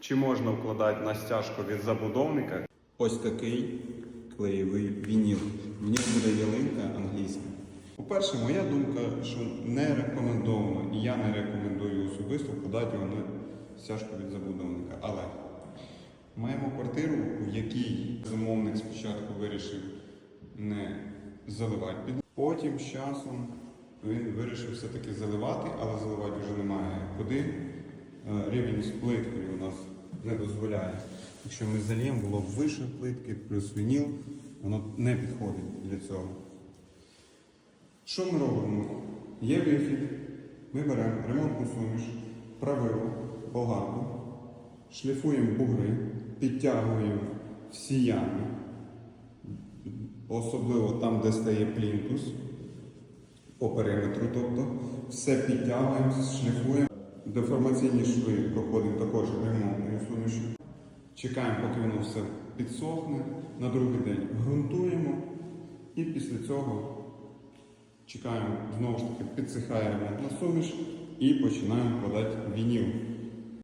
Чи можна вкладати на стяжку від забудовника? Ось такий клеєвий вініл. Вініл буде ялинка англійська. По-перше, моя думка, що не рекомендовано, і я не рекомендую особисто вкладати його на стяжку від забудовника. Але маємо квартиру, в якій замовник спочатку вирішив не заливати під. Потім з часом він вирішив все-таки заливати, але заливати вже немає куди. Е, Рівень з плиткою у нас не дозволяє. Якщо ми зальємо, було б вище плитки, плюс вініл, воно не підходить для цього. Що ми робимо? Є вихід, ми беремо ремонтну суміш, правило, болгарку, шліфуємо бугри, підтягуємо всі ями, особливо там, де стає плінтус, по периметру, тобто все підтягуємо, шліфуємо. Деформаційні шви проходимо також ремонтною сумішю. Чекаємо, поки воно все підсохне. На другий день ґрунтуємо і після цього чекаємо, знову ж таки, підсихає ремонтна суміш і починаємо вкладати вініл.